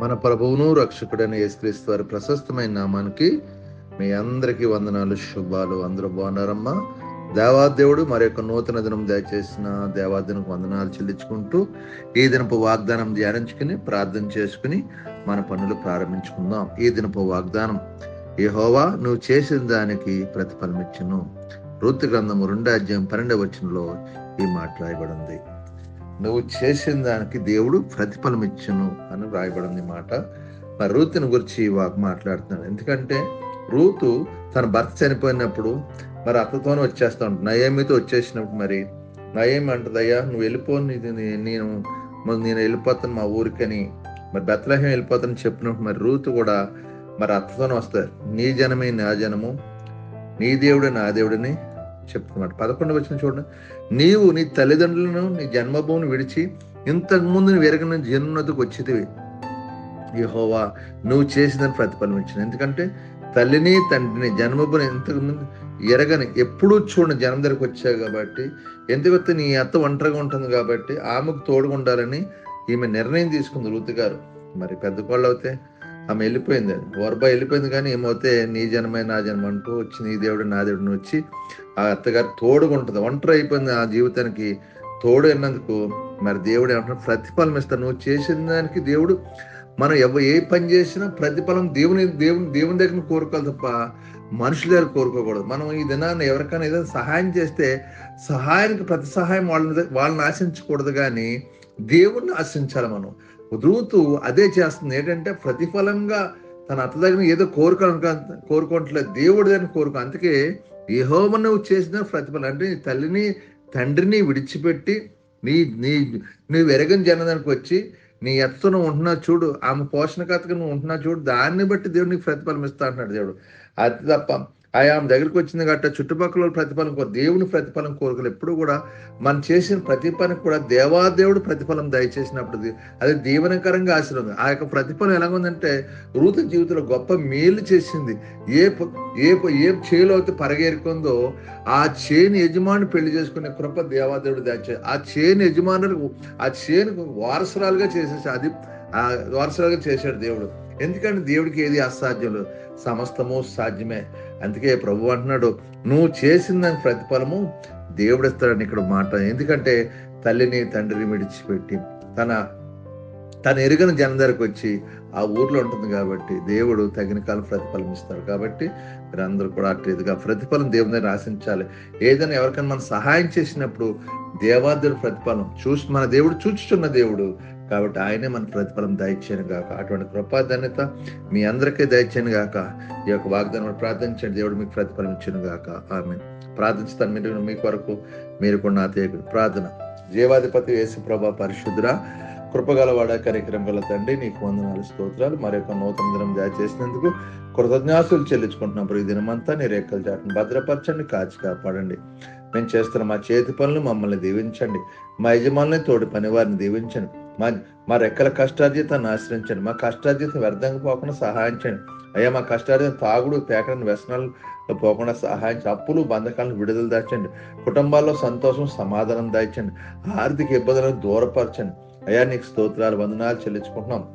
మన ప్రభువును రక్షకుడైన యేసుక్రీస్తు వారి ప్రశస్తమైన నామానికి మీ అందరికీ వందనాలు శుభాలు. అందరూ బాగున్నారమ్మా? దేవాదేవుడు మరి యొక్క నూతన దినం దయచేసిన దేవాదినకు వందనాలు చెల్లించుకుంటూ ఈ దినపు వాగ్దానం ధ్యానించుకుని ప్రార్థన చేసుకుని మన పనులు ప్రారంభించుకుందాం. ఈ దినపు వాగ్దానం యెహోవా నువ్వు చేసిన దానికి ప్రతిఫలం ఇచ్చును ఋతు గ్రంథము రెండో అధ్యాయం పన్నెండవ వచనంలో ఈ మాట రాయబడింది. నువ్వు చేసిన దానికి దేవుడు ప్రతిఫలం ఇచ్చును అని రాయబడింది మాట. మరి రూతుని గురించి వాకు మాట్లాడుతున్నాడు. ఎందుకంటే రూతు తన భర్త చనిపోయినప్పుడు మరి అత్తతోనే వచ్చేస్తా ఉంటుంది నయేమితో వచ్చేసినప్పుడు మరి నయేమి అంటది అయ్యా నువ్వు వెళ్ళిపో నీది నేను నేను వెళ్ళిపోతాను మా ఊరికని. మరి బెత్తలహం వెళ్ళిపోతాను చెప్పినప్పుడు మరి రూతు కూడా మరి అత్తతోనే వస్తారు నీ జనమే నా జనము నీ దేవుడు నా దేవుడిని చెప్తున్నమాట పదకొండు వచ్చిన చూడండి. నీవు నీ తల్లిదండ్రులను నీ జన్మభూమిని విడిచి ఇంతకు ముందు నువ్వు ఎరగని జన్మతకు వచ్చితివి. యహోవా నువ్వు చేసిన ప్రతిఫలం ఇచ్చిన. ఎందుకంటే తల్లిని తండ్రిని జన్మభూమిని ఇంతకుముందు ఎరగని ఎప్పుడూ చూడని జనం దగ్గరకు వచ్చావు కాబట్టి ఎందుకంటే నీ అత్త ఒంటరిగా ఉంటుంది కాబట్టి ఆమెకు తోడుగా ఉండాలని ఈమె నిర్ణయం తీసుకుంది రూతు గారు. మరి పెద్ద కోళ్ళు అవుతే ఆమె వెళ్ళిపోయింది. వర్బా వెళ్ళిపోయింది కానీ ఏమవుతే నీ జన్మే నా జన్మ అంటూ వచ్చి నీ దేవుడు నా దేవుడిని వచ్చి ఆ అత్తగారు తోడుగా ఉంటుంది. ఒంటరి అయిపోయింది ఆ జీవితానికి. తోడు అయినందుకు మరి దేవుడు ఏమంటున్నాడు? ప్రతిఫలం ఇస్తాను నువ్వు చేసిన దానికి దేవుడు మనం ఎవ ఏ పని చేసినా ప్రతిఫలం దేవుని దేవుని దేవుని దగ్గర కోరుకోవాలి తప్ప మనుషుల దగ్గర కోరుకోకూడదు. మనం ఈ దినాన్ని ఎవరికైనా ఏదైనా సహాయం చేస్తే సహాయానికి ప్రతి సహాయం వాళ్ళని వాళ్ళని ఆశించకూడదు కానీ దేవుణ్ణి ఆశించాలి మనం. రూతు అదే చేస్తుంది. ఏంటంటే ప్రతిఫలంగా తన అత్త దగ్గర ఏదో కోరుకో కోరుకోవట్లేదు. దేవుడి దగ్గర కోరుకో. అందుకే యెహోవా నువ్వు చేసిన ప్రతిఫలం అంటే నీ తల్లిని తండ్రిని విడిచిపెట్టి నీ నీ నువ్వు ఎరగని జనదానికి వచ్చి నీ ఎత్తు నువ్వు చూడు ఆమె పోషణకర్తగా నువ్వు ఉంటున్నా చూడు దాన్ని బట్టి దేవుడు నీకు ప్రతిఫలం ఇస్తా అంటున్నాడు దేవుడు. అది తప్ప ఆయా ఆమె దగ్గరికి వచ్చింది కాబట్టి చుట్టుపక్కల ప్రతిఫలం కోరు దేవుని ప్రతిఫలం కోరుకలు ఎప్పుడు కూడా మనం చేసిన ప్రతి పనికి కూడా దేవాదేవుడు ప్రతిఫలం దయచేసినప్పుడు అది- దీవనకరంగా ఆశీర్వాదం. ఆ యొక్క ప్రతిఫలం ఎలాగుందంటే రూత జీవితంలో గొప్ప మేలు చేసింది. ఏ ఏ ఏ చేలో అయితే పరగేరుకుందో ఆ చేను యజమాని పెళ్ళి చేసుకునే కృప దేవాదేవుడు దయచే ఆ చేను యజమానులకు ఆ చేను వారసురాలుగా చేసేసి అది ఆ వారసురాలుగా చేశాడు దేవుడు. ఎందుకంటే దేవుడికి ఏది అసాధ్యం లేదు. సమస్తము సాధ్యమే. అందుకే ప్రభు అంటున్నాడు నువ్వు చేసిన దాని ప్రతిఫలము దేవుడు ఇస్తాడని ఇక్కడ మాట. ఎందుకంటే తల్లిని తండ్రిని విడిచిపెట్టి తన తన ఎరుగని జనం దగ్గరకు వచ్చి ఆ ఊర్లో ఉంటుంది కాబట్టి దేవుడు తగిన కాలం ప్రతిఫలం ఇస్తాడు కాబట్టి మీరందరూ కూడా అట్లా ఇదిగా ప్రతిఫలం దేవుని దగ్గర ఆశించాలి. ఏదైనా ఎవరికైనా మనం సహాయం చేసినప్పుడు దేవాదేవుడు ప్రతిఫలం చూసి మన దేవుడు చూచుచున్న దేవుడు కాబట్టి ఆయనే మన ప్రతిఫలం దయచేయను గాక. అటువంటి కృపా ధన్యత మీ అందరికీ దయచేయను గాక. ఈ యొక్క వాగ్దానం ప్రార్థించండి. దేవుడు మీకు ప్రతిఫలం ఇచ్చిన గాక. ఆమె ప్రార్థించుతాను మీరు మీ కొరకు మీరు కూడా నా ప్రార్థన. జీవాధిపతి యేసు ప్రభా పరిశుద్ధురా కృపగలవాడ కార్యక్రమం గల తండ్రి నీకు వందనాలు స్తోత్రాలు. మరి యొక్క నూతన దినం దయచేసినందుకు కృతజ్ఞాసులు చెల్లించుకుంటున్నాం. ఈ దినమంతా నీ రేఖల చాటును భద్రపరచండి కాచి కాపాడండి. మేము చేస్తున్న మా చేతి పనులు మమ్మల్ని దీవించండి. మా యజమానులని తోడి పని వారిని దీవించండి. మా మా రెక్కల కష్టార్జితాన్ని ఆశ్రయించండి. మా కష్టార్జితం వ్యర్థంగా పోకుండా సహాయం చేయండి అయ్యా మా కష్టార్జితం తాగుడు పేకడని వ్యసనాలు పోకుండా సహాయం అప్పులు బంధకాలను విడుదల దాచండి. కుటుంబాల్లో సంతోషం సమాధానం దాచండి. ఆర్థిక ఇబ్బందులను దూరపరచండి. అయ్యా నీకు స్తోత్రాలు వందనాలు చెల్లించుకుంటున్నాం.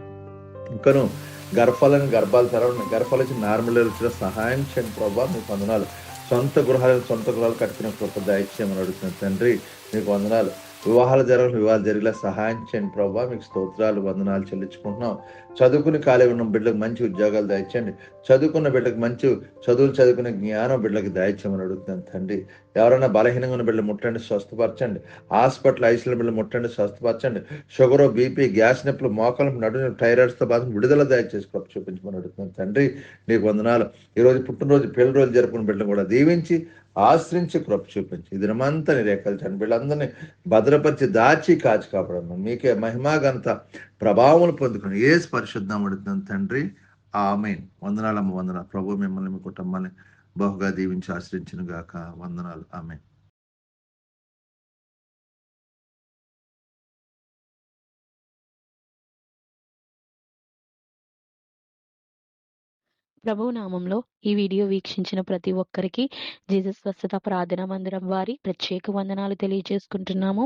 ఇంకను గర్భాలను గర్భాలు తెరవండి. గర్భాలు వచ్చి నార్మల్ వచ్చిన సహాయం చేయండి ప్రభావ మీకు వందనాలు. సొంత గృహాలను సొంత గృహాలు కట్టుకునే కృప దయచేయమని అడుగుతున్నాను. తండ్రి మీకు వందనాలు. వివాహాలు జరగ వివాహాలు జరిగేలా సహాయం చేయండి ప్రభావ మీకు స్తోత్రాలు వందనాలు చెల్లించుకుంటున్నాం. చదువుకుని ఖాళీ ఉన్న బిడ్డలకు మంచి ఉద్యోగాలు దయచేయండి. చదువుకున్న బిడ్డలకు మంచి చదువులు చదువుకునే జ్ఞానం బిడ్డలకు దయచేయమని అడుగుతున్నాను తండ్రి. ఎవరైనా బలహీనంగా ఉన్న బిడ్డలు ముట్టండి స్వస్థపరచండి. హాస్పిటల్ ఐసీలో బిడ్డలు ముట్టండి స్వస్థపరచండి. షుగర్ బీపీ గ్యాస్ నొప్పులు మోకాలు నడు థైరాయిడ్స్తో బాధ విడుదల దయచేసి కృప చూపించమని అడుగుతున్నాను. తండ్రి నీకు వందనాలు. ఈరోజు రోజు పుట్టినరోజు పెళ్ళి రోజు జరుపుకున్న బిడ్డలు కూడా దీవించి ఆశ్రయించి కృప చూపించి దినమంతా నీ రేఖలు చండి వీళ్ళందరినీ భద్రపరిచి దాచి కాచి కాపాడను మీకే మహిమాగంత ప్రభావం పొందుకుని ఏ స్పరిశుద్ధం అడుగుతున్నాను. తండ్రి ఆమెన్. వందనాలమ్మ వందనాలు. ప్రభు మిమ్మల్ని మీ కుటుంబాన్ని బహుగా దీవించి ఆశ్రయించను గాక. వందనాలు. ఆమె ప్రభు నామంలో ఈ వీడియో వీక్షించిన ప్రతి ఒక్కరికి జీసస్ స్వస్థత ప్రార్థన మందిరం వారి ప్రత్యేక వందనాలు తెలియజేసుకుంటున్నాము.